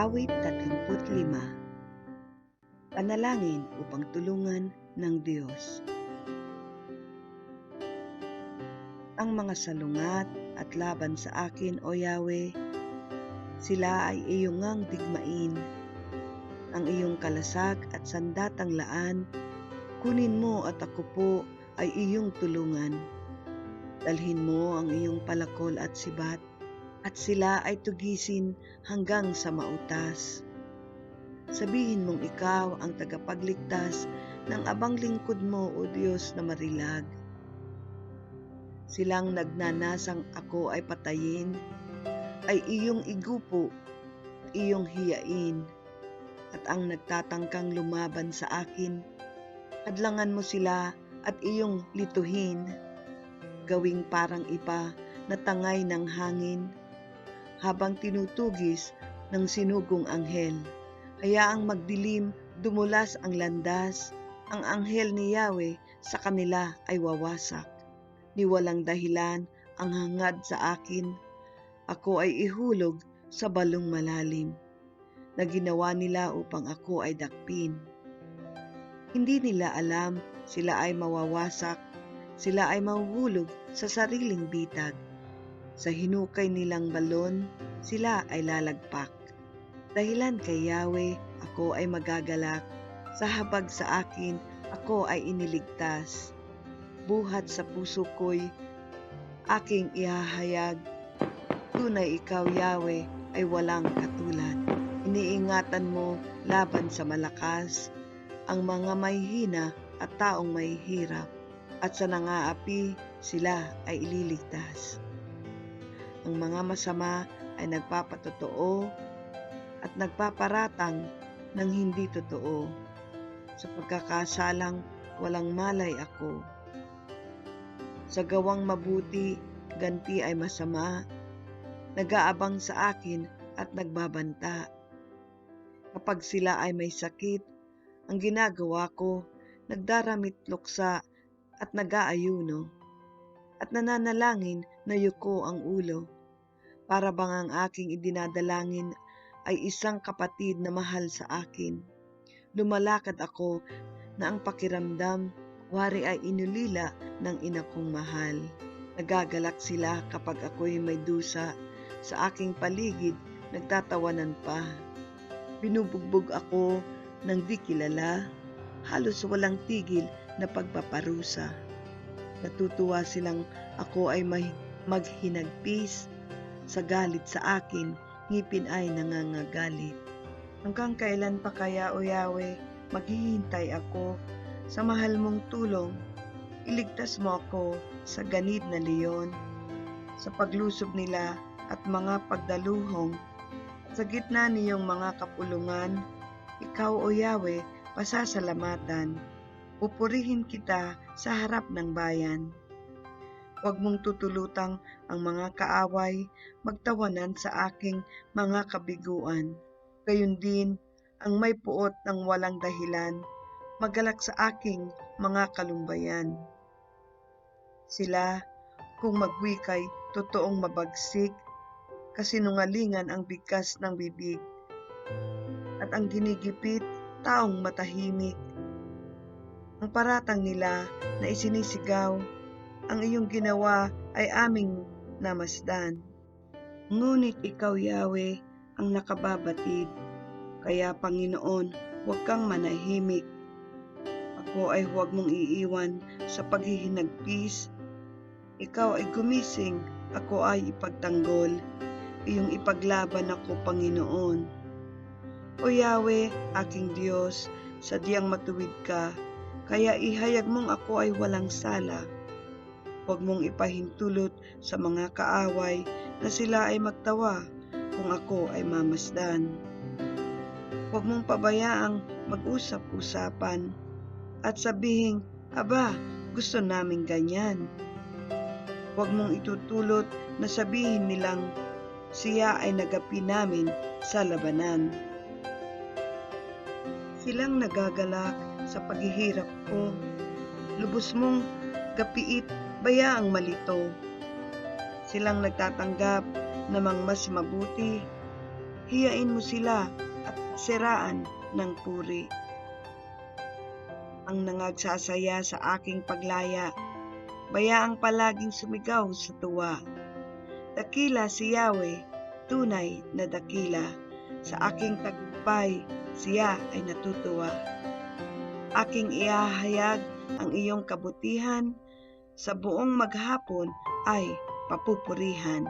Awit 35 Panalangin upang tulungan ng Diyos Ang mga salungat at laban sa akin, O Yahweh, sila ay iyong ngang digmain. Ang iyong kalasag at sandatang laan, kunin mo at ako po ay iyong tulungan. Dalhin mo ang iyong palakol at sibat, at sila ay tugisin hanggang sa mautas. Sabihin mong ikaw ang tagapagligtas ng abang lingkod mo, O Diyos na marilag. Silang nagnanasang ako ay patayin, ay iyong igupo, iyong hiyain, at ang nagtatangkang lumaban sa akin, hadlangan mo sila at iyong lituhin, gawing parang ipa na tangay ng hangin, habang tinutugis ng sinugong anghel. Hayaang magdilim, dumulas ang landas, ang anghel ni Yahweh sa kanila ay wawasak. Ni walang dahilan ang hangad sa akin, ako ay ihulog sa balong malalim na ginawa nila upang ako ay dakpin. Hindi nila alam sila ay mawawasak, sila ay mahuhulog sa sariling bitag. Sa hinukay nilang balon, sila ay lalagpak. Dahilan kay Yahweh, ako ay magagalak. Sa habag sa akin, ako ay iniligtas. Buhat sa puso ko'y aking ihahayag. Tunay ikaw, Yahweh, ay walang katulad. Iniingatan mo laban sa malakas, ang mga may hina at taong may hirap, at sa nangaapi sila ay ililigtas. Ang mga masama ay nagpapatotoo at nagpaparatang ng hindi totoo. Sa pagkakasalang walang malay ako. Sa gawang mabuti, ganti ay masama. Nag-aabang sa akin at nagbabanta. Kapag sila ay may sakit, ang ginagawa ko, nagdaramit luksa at nag-aayuno. At nananalangin na yuko ang ulo. Para bang ang aking idinadalangin ay isang kapatid na mahal sa akin. Lumalakad ako na ang pakiramdam wari ay inulila ng ina kong mahal. Nagagalak sila kapag ako'y may dusa. Sa aking paligid, nagtatawanan pa. Binubugbog ako ng di kilala, halos walang tigil na pagpaparusa. Natutuwa silang ako ay maghinagpis. Sa galit sa akin, ngipin ay nangangagalit. Hanggang kailan pa kaya o Yahweh, maghihintay ako sa mahal mong tulong. Iligtas mo ako sa ganid na leon, sa paglusob nila at mga pagdaluhong. Sa gitna niyong mga kapulungan, ikaw o Yahweh, pasasalamatan. Pupurihin kita sa harap ng bayan. Huwag mong tutulutang ang mga kaaway magtawanan sa aking mga kabiguan. Gayun din ang may puot ng walang dahilan, magalak sa aking mga kalumbayan. Sila, kung magwikay, totoong mabagsik, kasinungalingan ang bigkas ng bibig, at ang ginigipit, taong matahimik. Ang paratang nila na isinisigaw, ang iyong ginawa ay aming namasdan. Ngunit ikaw, Yahweh, ang nakababatid. Kaya, Panginoon, huwag kang manahimik. Ako ay huwag mong iiwan sa paghihinagpis. Ikaw ay gumising, ako ay ipagtanggol. Iyong ipaglaban ako, Panginoon. O Yahweh, aking Diyos, sadyang matuwid ka, kaya ihayag mong ako ay walang sala. Huwag mong ipahintulot sa mga kaaway na sila ay magtawa kung ako ay mamasdan. Huwag mong pabayaang mag-usap-usapan at sabihin, Aba, gusto naming ganyan. Huwag mong itutulot na sabihin nilang siya ay nagapi namin sa labanan. Silang nagagalak sa paghihirap ko. Lubos mong gapiit bayaang malito. Silang nagtatanggap namang mas mabuti. hiyain mo sila at siraan ng puri. Ang nangagsasaya sa aking paglaya, bayaang palaging sumigaw sa tuwa. Dakila si Yahweh, tunay na dakila. Sa aking tagumpay, siya ay natutuwa. Aking iahayag ang iyong kabutihan, sa buong maghapon ay papupurihan.